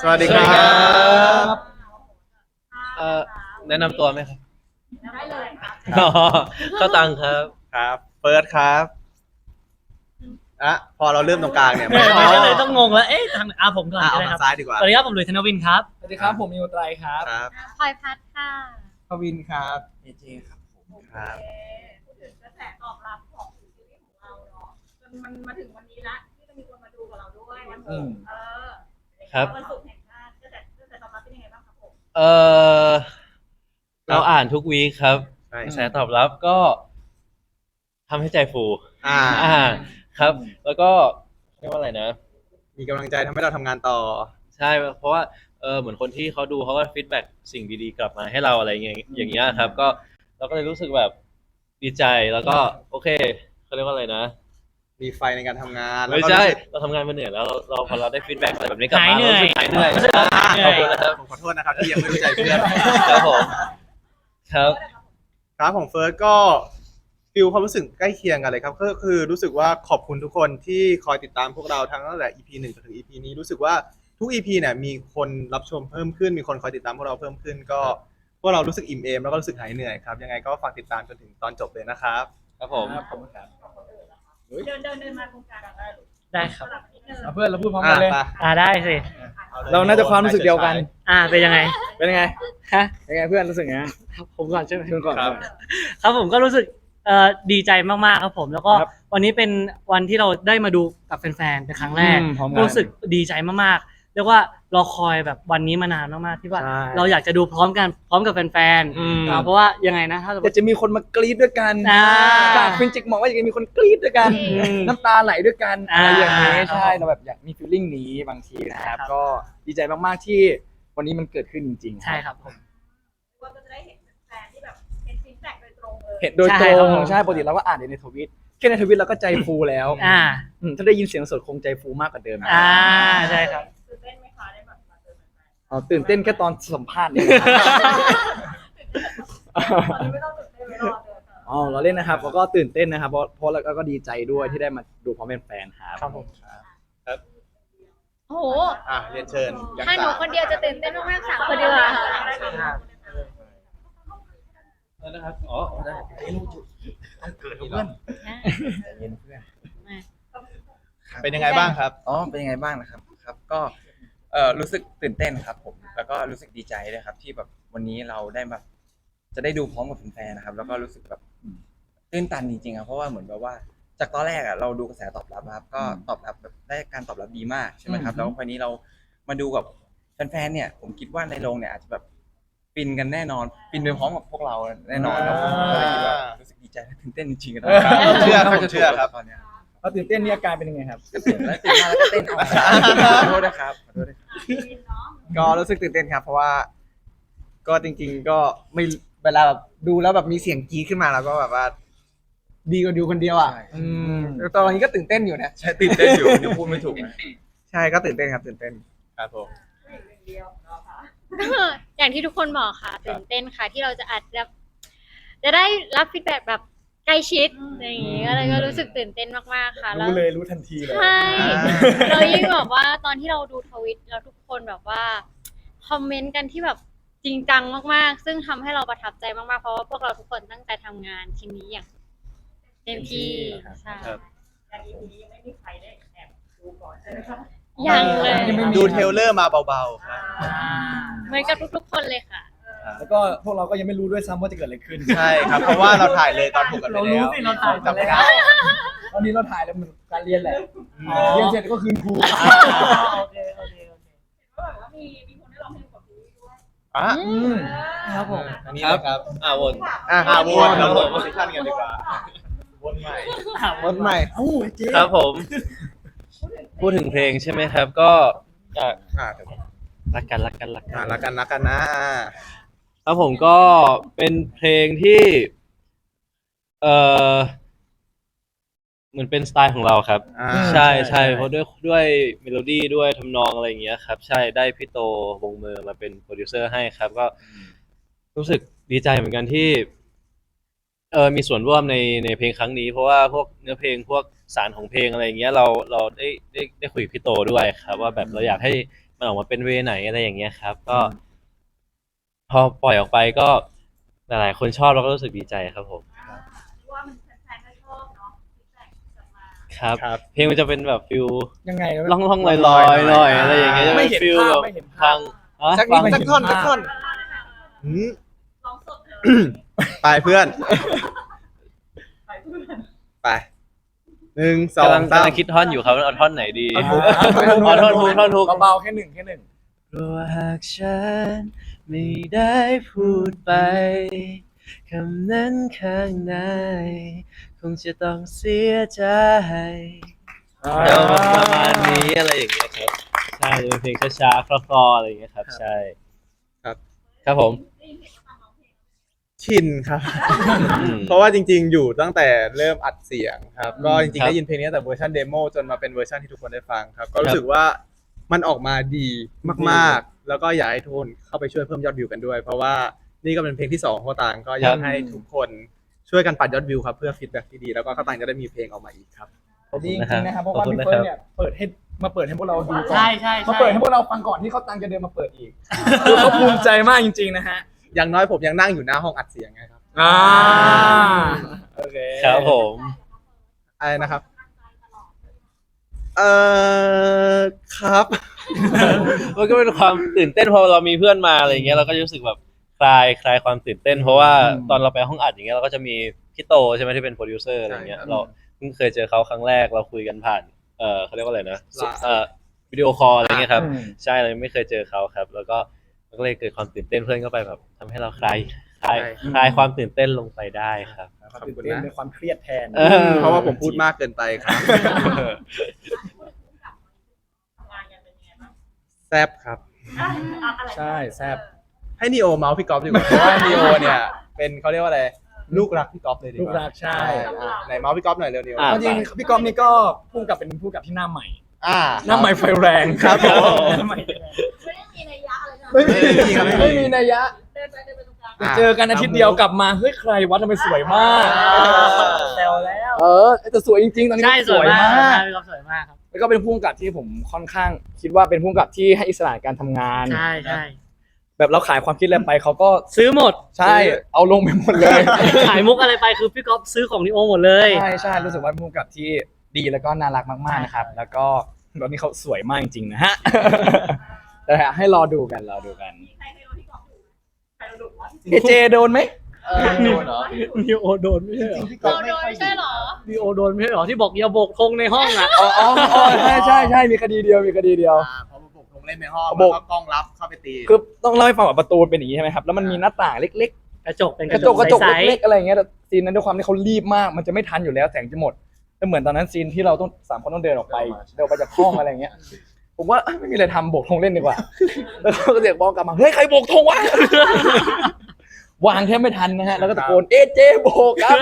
สวัสดีครับ เอ่อแนะนำตัวไหมครับได้เลยค่ะอ๋อเข้าตังครับ ครับเฟิร์สครับอะพอเราเริ่มตรงกลางเนี่ยไม่ไม่ก็เลยต้องงงแล้ว เอ๊ะทางอะผมก่อนอะก็เอาได้คทารับงซ้ายดีกว่าสวัสดีครับ ผมหลุยส์ธนวินครับ สวัสดีครับ ผมมิวไตรครับครับพลอยพัดค่ะพวินครับเอเจครับผมครับพูดถึงกระแสตอบรับของซีรีส์ของเราเนาะจนมันมาถึงวันนี้ละที่จะมีคนมาดูกับเราด้วยวันศุกร์เออครับ วันศุกร์แห่ง เออเราอ่านทุกวีคครับใช่กระแสตอบรับก็ทำให้ใจฟูอ่า อ่า ครับ แล้วก็เรียกว่าอะไรนะ มีกำลังใจทำให้เราทำงานต่อ ใช่ เพราะว่าเออเหมือนคนที่เขาดูเขาก็ฟีดแบ็กสิ่งดีๆกลับมาให้เราอะไรอย่างเงี้ยอย่างเงี้ยครับ ก็เราก็เลยรู้สึกแบบดีใจแล้วก็โอเคเขาเรียกว่าอะไรนะ มีไฟในการทำงานแล้วไม่ก็ ใช่รู้สึกเราทำงานมาเหนื่อยแล้วเราเราพอเราได้ฟีดแบ็กอะไรแบบนี้กลับหายมาเหนื่อยเรารู้สึกหายเหนื่อย รู้สึกหายเหนื่อยขอบคุณนะครับผมขอโทษนะครับที่ยังไม่รู้ใจเพื่อน ครับผมครับครับของเฟิร์สก็ฟิลความรู้สึกใกล้เคียงกันเลยครับก็คือรู้สึกว่าขอบคุณทุกคนที่คอยติดตามพวกเราทั้งตั้งแต่ EP หนึ่งจนถึง EP นี้รู้สึกว่าทุก EP เนี่ยมีคนรับชมเพิ่มขึ้น มีคนคอยติดตามพวกเราเพิ่มขึ้น ก็พวกเรารู้สึกอิ่มเอมแล้วก็รู้สึกหายเหนื่อยครับยังไงก็ฝากติดตามจนถึงตอนจบเลยนะครับ ครับผมครับผมครับ เดินเดินเดินมาตรงกลางได้ได้ครับสลับนิดนึงเอาเพื่อนเราพูดพร้อมกันเลยอะอ่าได้สิไปเราน่าจะความรู้สึกเดียวกัน อ่าเป็นยังไงเป็นยังไงฮะเป็นไงเพื่อนรู้สึกไงครับผมก่อนใช่ไหมเพื่อนก่อนครับ ครับผมก็รู้สึกเอ่อดีใจมากๆครับผม แล้วก็ครับวันนี้เป็นวันที่เราได้มาดูกับแฟนๆเป็นครั้งแรกอืมพร้อมกัน รู้สึกดีใจมากๆเรียกว่า รอคอยแบบวันนี้มานานมากๆที่ว่า ใช่ เราอยากจะดูพร้อมกันพร้อมกับแฟนอืม ๆอ่าเพราะว่ายังไงนะถ้าสมมแต่ติ จะมีคนมากรี๊ดด้วยกันอ่าจากฟินจิกมองว่าอยากจะมีคนกรี๊ดด้วยกัน อืมน้ำตาไหลด้วยกันอ่าอะไรอย่างนี้ครับใช่เราแบบอยากมีฟีลลิ่งนี้บางทีนะครับ ครับ ก็ดีใจมากๆที่วันนี้มันเกิดขึ้นจริงๆใช่ครับผม ว่าก็จะได้เห็นแฟนที่แบบเห็นฟีดแบ็กโดยตรงเลย เห็นโดยใช่ตรครับงผม ใช่ปกติเราก็อ่านในทวิตแค่ในทวิตเราก็ใจฟูแล้วอ่า อืมถ้าได้ยินเสียงสดคงใจฟูมากกว่าเดิมอ่าใช่ครับ อ๋อตื่นเต้นแค่ตอนสัมภาษณ์เนี่ยๆตอนนี้ไม่ต้องตื่นเต้นไม่รอเจออ๋อเราเล่นนะครับแล้วก็ตื่นเต้นนะครับ เพราะเพราะแล้วก็ดีใจด้วยที่ได้มาดูพร้อมเป็นแฟนครับครับผมโอ้โหอะเรียนเชิญยังถ้าหนูสามคนเดียวจะตื่นเต้นมากๆสามคนดีกว่าค่ะแล้วนะครับ อ๋อได้เป็นยังไงบ้างครับ อ๋อ เป็นยังไงบ้างนะครับ ครับ ก็ เอ่อรู้สึกตื่นเต้นครับผม แล้วก็รู้สึกดีใจด้วยครับ ที่แบบวันนี้เราได้แบบจะได้ดูพร้อมกับแฟนๆนะครับ แล้วก็รู้สึกแบบตื้นตันจริงๆครับเพราะว่าเหมือนแบบว่า จากตอนแรกอะเราดูกระแสตอบรับนะครับ ก็ตอบรับแบบได้การตอบรับดีมากใช่ไหมครับ แล้ววันนี้เรามาดูกับแฟนๆเนี่ย ผมคิดว่าในโรงเนี่ยอาจจะแบบฟินกันแน่นอนฟินไปพร้อมกับพวกเราแน่นอนครับผมก็เลยคิดว่ารู้สึกดีใจและตื่นเต้นจริงๆนะครับ เชื่อครับเชื่อครับ ตอนเนี้ย แล้วตื่นเต้นนี่อาการเป็นยังไงครับก็ตื่นแล้วตื่นมาแล้วก็เต้นเอาขอโทษนะครับขอโทษนะครับก็รู้สึกตื่นเต้นครับ เพราะว่า ก็จริง ๆ ก็ไม่เวลาแบบดูแล้วแบบมีเสียงกรี๊ดขึ้นมาแล้วก็แบบว่า ดีกว่าดูคนเดียวอะใช่อืมตอนนี้ก็ตื่นเต้นอยู่นะใช่ตื่นเต้นอยู่ยังพูดไม่ถูกนะใช่ก็ตื่นเต้นครับ ตื่นเต้นครับผมเดียวเราค่ะอย่างที่ทุกคนบอกค่ะตื่นเต้นค่ะ ที่เราจะอัดแบบจะได้รับฟีดแบ็กแบบ ใกล้ชิดอย่างงี้ก็เลยก็รู้สึกตื่นเต้นมากๆค่ะรู้เลยรู้ทันทีเลย ใช่เรายิ่งแบบว่าตอนที่เราดูทวิตแล้วทุกคนแบบว่าคอมเมนต์กันที่แบบจริงจังมากๆ ซึ่งทำให้เราประทับใจมากๆ เพราะว่าพวกเราทุกคนตั้งใจทำงานชิ้นนี้อย่างเต็มที่ใช่ครับ อย่างนี้ยังไม่มีใครได้แอบดูก่อนใช่ไหมคะยังเลย ยังไม่มี ดูเทรลเลอร์มาเบาๆครับเหมือนกับทุกๆคนเลยค่ะ แล้วก็พวกเราก็ยังไม่รู้ด้วยซ้ำว่าจะเกิดอะไรขึ้นใช่ครับเพราะว่าเราถ่ายเลยตอนถูกกันไปเราแล้วรู้สิเราถ่ายจำไม่ได้ตอนนี้เราถ่ายแล้วมันการเรียนแหละเรียนเสร็จก็คืนครูโอเคโอเคโอเคก็แบบว่ามีมีคนได้ร้องเพลงกับพี่ด้วยอะอืมครับผม อันนี้เลยครับอ่าวนอะมาวนเราวนโพสิชันกันดีกว่าวนใหม่วันใหม่เอ้าเจ๊ครับผม พูดถึงเพลงใช่ไหมครับ ก็อยากอะเดี๋ยวรักกันรักกันรักกัอะนรักกันรักกันนะอะ ครับผมก็เป็นเพลงที่ เอ่อเหมือนเป็นสไตล์ของเราครับ อ่า ใช่ใช่เพราะด้วยด้วยเมโลดี้ด้วยทำนองอะไรอย่างเงี้ยครับ ใช่ได้พี่โตวงมือมาเป็นโปรดิวเซอร์ให้ครับ ก็รู้สึกดีใจเหมือนกันที่เออมีส่วนร่วมในในเพลงครั้งนี้ เพราะว่าพวกเนื้อเพลงพวกสารของเพลงอะไรอย่างเงี้ยเราเราได้ได้ได้คุยกับพี่โตด้วยครับ ว่าแบบเราอยากให้มันออกมาเป็นเวไหนอะไรอย่างเงี้ยครับ ก็ พอปล่อยออกไปก็หลายๆคนชอบเราก็รู้สึกดีใจครับผมอ่าเรียกว่ามันแฟนๆก็ชอบเนาะฟีดแบ็กกลับมาครับ ครับ เพลงมันจะเป็นแบบฟิลยังไงล่องล่องลอยลอยๆหน่อยอะไรอย่างเงี้ยจะไม่เป็นเห็นฟิลภาพแบบไม่เห็นภาฟัพงอะสักนิดฟังสักท่อนสักท่อน หืมลองสดเลยไปเพื่อน ไปเพื่อนไปหนึ่งสองกำลังสามกำลังคิดท่อนอยู่ครับว่าเอาท่อนไหนดี เอาถูกอ๋อท่อนฮุกท่อนฮุก เบาๆแค่หนึ่งแค่หนึ่งกลัวหากฉัน ไม่ได้พูดไป คำนั้นข้างใน คงจะต้องเสียใจเดี๋ยวประมาณนี้อะไรอย่างเงี้ยครับ ใช่จะเป็นเพลงช้าๆคลอๆอะไรอย่างเงี้ยครับ ใช่ ครับ ครับผมได้ยินเสียงเขาฟังร้องเพลงชินครับอืมเพราะว่าจริง ๆ อยู่ตั้งแต่เริ่มอัดเสียงครับ ก็จริงครัๆบได้ยินเพลงนี้ตั้งแต่เวอร์ชันเดโมจนมาเป็นเวอร์ชันที่ทุกคนได้ฟังครับ ก็ครัรู้บสึกว่ามันออกมาดีมาก ๆ แล้วก็อยากให้ทุกคนเข้าไปช่วยเพิ่มยอดวิวกันด้วย เพราะว่านี่ก็เป็นเพลงที่สองของข้าวตางก็อยากให้ทุกคนช่วยกันปัดยอดวิวครับเพื่อฟีดแบ็กที่ดีแล้วก็ข้าวตางจะได้มีเพลงออกมาอีกครับ ดีจริงๆนะครับเพราะขอบว่าคุณพี่นะเฟิคร์รันบเนี่ยเปิดให้มาเปิดให้พวกเราดูก่อนใช่ใช่มาใช่เปิดให้พวกเราฟังก่อนที่เขาตังจะเดินมาเปิดอีกคือเขาภูมิใจมากจริง ๆนะฮะอย่างน้อยผมยังนั่งอยู่หน้าห้องอัดเสียงไงครับอ่าโอเคครับผมอะไรนะครับ เออครับ มันก็เป็นความตื่นเต้นพอเรามีเพื่อนมาอะไรอย่างเงี้ยเราก็รู้สึกแบบคลายคลายความตื่นเต้น เพราะว่าตอนเราไปห้องอัดอย่างเงี้ยเราก็จะมีพี่โตใช่ไหมที่เป็นโปรดิวเซอร์อะไรเงี้ยใช่ครับเราเพิ่งเคยเจอเขาครั้งแรกเราคุยกันผ่านเออเขาเรียกว่าอะไรนะไลน์เออวิดีโอคอลอะไรเงี้ยครับอืมใช่เราไม่เคยเจอเขาครับ แล้วก็มันก็เลยเกิดความตื่นเต้นเพื่อนก็ไปแบบทำให้เราคลายคลายใช่คลายความตื่นเต้นลงไปได้ครับความตื่นเต้นเป็นความเครียดแทนเออเพราะว่าผมพูดมากเกินไปครับ ทำงานกันเป็นยังไงบ้าง แซบครับ อะอะอะไรใช่แซ่บ ให้นีโอเมาส์พี่ก๊อฟดีกว่าเพราะว่านีโอเนี่ยเป็นเขาเรียกว่าอะไรลูกรักพี่ก๊อฟเลยดีกลูกว่ารักใช่อะไหนเมาส์พี่ก๊อฟหน่อยเร็วนีโออะ จริงๆพี่ก๊อฟนี่ก็พุ่งกับเป็นผู้กับที่หน้าใหม่ อ่า หน้าใหม่ไฟแรงครับผม หน้าใหม่ไม่ได้มีนัยยะอะไรนะไม่มีไม่มีครับไม่มี ไม่มีนัยยะ เดินไปเดินไปตรงกลางอะ เจอกันอาทิตย์เดียวกลับมาเฮ้ยใครวะทำไมสวยมากแซวแล้ว เออแต่สวยจริงๆตอนนี้ใช่สวยมากมากพี่ก๊อฟสวยมากครับ แล้วก็เป็นผู้กำกับที่ผมค่อนข้าง คิดว่าเป็นผู้กำกับที่ให้อิสระในการทำงาน ใช่ใช่แบบเราขายความคิดอะไรไปเขาก็ซื้อหมดใช่เอาลงไปหมดเลยขายมุกอะไรไปคือพี่ก๊อฟซื้อของนิโอหมดเลย ใช่ใช่รู้สึกว่าเป็นผู้กำกับที่ดีแล้วก็น่ารักมากๆนะครับ แล้วก็ตอนนี้เขาสวยมากจริงๆนะฮะ แต่ให้รอดูกันรอดูกัน มีใครเคยโดนที่กรอบดูใครโดนดุวะ เอเจโดนไหม โดนเหรอนิโอโดนไม่ใช่เหรอเราโดนไม่ใช่เหรอนิโอโดนไม่ใช่เหรอที่บอกอย่าโบกธงในห้องอะ อ๋ออ๋ออ๋อใช่ใช่ใช่มีคดีเดียวมีคดีเดียว อ่าพอมาบุกลงเล่นในห้องบุแล้วก ก็กล้องรับเข้าไปตีคือต้องเล่าให้ฟังว่าประตูเป็นอย่างนี้ใช่ไหมครับแล้วมันมีหน้าต่างเล็ก กระจกเป็นๆกกระระจจกกกระจกใสเล็กๆอะไรอย่างเงี้ยแต่ซีนนั้นด้วยความที่เขารีบมากมันจะไม่ทันอยู่แล้วแสงจะหมดแล้วเหมือนตอนนั้นซีนที่เราต้องสามคนต้องเดินออกไปเดินออกไปจากห้องอะไรอย่างเงี้ยผมว่าเอ้ยไม่มีอะไรทำโบกธงเล่นดีกว่า แล้วเขาก็เรียกบอลกลับมาเฮ้ยใครโบกธงวะ วางแทบไม่ทันนะฮะ แล้วก็ตะโกนเอเจโบกครับ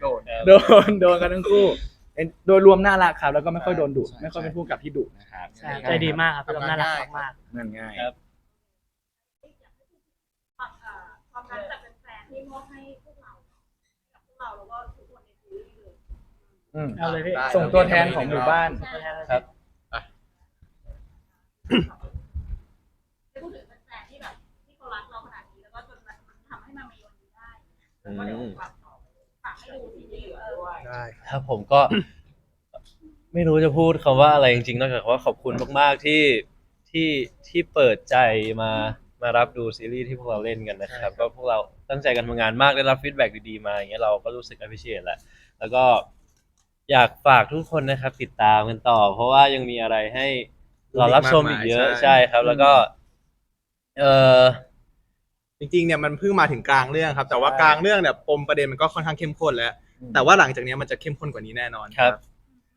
โดนโดนโดนกันทั้งคู่เป็นโดยรวมน่ารักครับ แล้วก็ไม่ค่อยโดนดุใช่ไม่ค่อยเป็นผู้กับที่ดุนะครับใช่ใจดีมากครับพี่ก๊อฟน่ารักมากนั่นง่าย ครับ ความเอ่อความรักจากแฟนๆที่มอบให้พวกเรากับพวกเราแล้วก็ทุกคนในซีรีส์เลยอืมๆเอาเลยพี่ได้ส่งตัวแทนของหมู่บ้าน ครับ ได้พูดถึงแฟนๆที่แบบที่เขารักเราขนาดนี้แล้วก็จนมันทำให้มันมีวันนี้ได้ แล้วก็เดี๋ยวฝากต่อฝากให้ดูซีรีส์เออได้ครับผมก็ ไม่รู้จะพูดคำว่าอะไรจริงๆนอกจากว่าขอบคุณมากๆที่ที่ที่เปิดใจมามารับดูซีรีส์ที่พวกเราเล่นกันนะครับ ก็พวกเราตั้งใจกันทำงานมากได้รับฟีดแบ็กดีๆมาอย่างเงี้ยเราก็รู้สึก appreciate แหละแล้วก็อยากฝากทุกคนนะครับ ติดตามกันต่อ เพราะว่ายังมีอะไรให้เรารับชมอีกเยอะใช่ใช่ครับ แล้วก็ เออ จริงๆเนี่ยมันเพิ่งมาถึงกลางเรื่องครับ แต่ว่าใช่กลางเรื่องเนี่ยปมประเด็นมันก็ค่อนข้างเข้มข้นแล้ว แต่ว่าหลังจากเนี้ยมันจะเข้มข้นกว่านี้แน่นอนครับ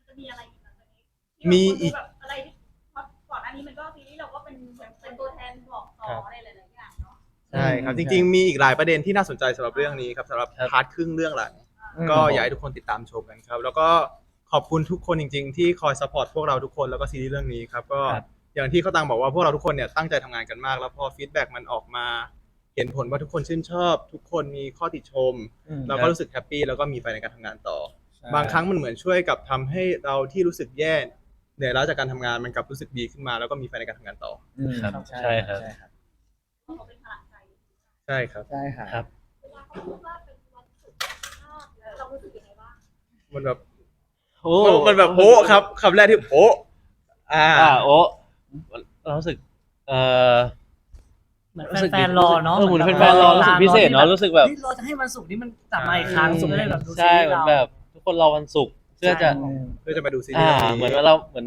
จะมีอะไรอีกหลังจากนี้มีอีก แบบอะไรที่เพราะก่อนหน้านี้มันก็ซีรีส์เราก็เป็นเหมือนเป็นตัวแทนบอกต่ออะไรหลายๆอย่างเนาะใช่ครับอืจมริง ๆ มีอีกหลายประเด็นที่น่าสนใจสำหรับเรื่องนี้ครับสำหรับครับพาร์ทครึ่งเรื่องหลังอืมก็อยากให้ทุกคนติดตามชมกันครับ แล้วก็ขอบคุณทุกคนจริง ๆ ที่คอยสปอร์ตพวกเราทุกคนแล้วก็ซีรีส์เรื่องนี้ครับก็ครับ อย่างที่เขาตังบอกว่าพวกเราทุกคนเนี่ยตั้งใจทำงานกันมาก แล้วพอฟีดแบ็กมันออกมาเห็นผลว่าทุกคนชื่นชอบ ทุกคนมีข้อติชม อืม เราก็รู้สึกแฮปปี้แล้วก็มีไฟในการทำงานต่อ ใช่ บางครั้งมันเหมือนช่วยกับทำให้เราที่รู้สึกแย่เหนื่อยล้าจากการทำงานมันกลับรู้สึกดีขึ้นมา แล้วก็มีไฟในการทำงานต่อ อืมครับใช่ครับ ใช่ครับเขาเป็นพลังใจใช่ครับ ใช่ครับครับเวลาเขาพูดว่าเป็นวันศุกร์ชาติแล้วเรารู้สึกยังไงบ้างมันแบบโอ้มันแบบโอ้ครับคำแรกที่โอ้อ่า อ่าโอ้เรารู้สึก เออ เหมือนแฟนๆรอเนาะเออเหมือนแฟนๆรอรู้สึกพิเศษเนาะรู้สึกแบบเฮ้ยเราจะให้วันศุกร์นี้มันกลับมาอีกครั้งอืมจะได้แบบดูซีใช่รีส์เหมือนเรา แบบทุกคนรอวันศุกร์เพื่อจะใช่เพื่อจะมาดูซีรีอ่าส์เหมือนว่าเราเหมือน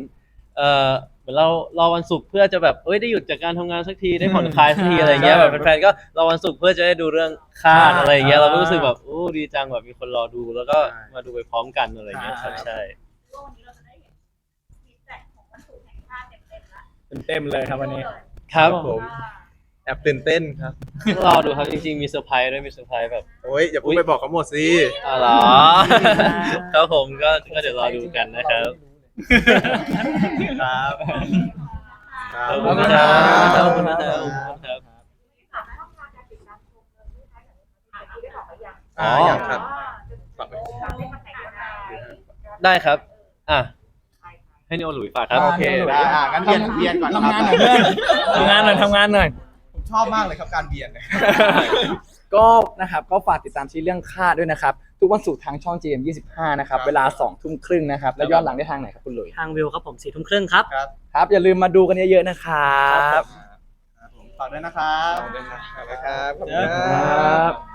เออเหมือนเรารอวันศุกร์เพื่อจะแบบเอ้ยได้หยุดจากการทำงานสักทีได้ผ่อนคลายสักทีอะไรเงี้ยแบบแฟนๆก็รอวันศุกร์เพื่อจะได้ดูเรื่องคาดอะไรเงี้ยเราก็รู้สึกแบบโอ้ดีจังแบบมีคนรอดูแล้วก็มาดูไปพร้อมกันอะไรเงี้ยครับใช่ว่าวันนี้เราจะได้เห็นฟีดแบ็กของวันศุกร์แห่งชาติเต็มๆแล้วเต็มๆเลยครับวันนี้ ครับ ผม แอบตื่นเต้นครับรอดูครับจริงๆมีเซอร์ไพรส์ด้วยมีเซอร์ไพรส์แบบ โอ้ยอย่าเพูดไปบอกเขาหมดสิอะไรอครับผมก็ก็เดี๋ยวรอดูกันนะครับ ครับครับขอบคุณครับขอบคุณนะครับครับถามในห้องงานการติดตามชมเลยที่ใช้กับถ่ายที่ได้บอกไปยังอ่าอย่างครับฝากไว้จะเล่นมาแต่งงานได้ครับ อะ ให้นิโอหลุยฝากครับ โอเค ได้อะงั้นเบียนเบียนก่อนทำงานหน่อยเพื่อน ทำงานหน่อยทำงานหน่อยผม ชอบมากเลยครับการเบียนเนี่ยก็นะครับก็ฝากติดตามซีรีส์เรื่องค่าด้วยนะครับ ทุกวันศุกร์ทางช่อง GM 25นะครับครับ เวลา2ทุ่มครึ่งนะครับ แล้วย้อนหลังได้ทางไหนครับคุณหลุยทางวิวครับผมสี่ทุ่มครึ่งครับ ครับครับ อย่าลืมมาดูกันเยอะๆนะครับ ครับผมฝากด้วยนะครับฝากด้วยครับขอบคุณคครัรับบ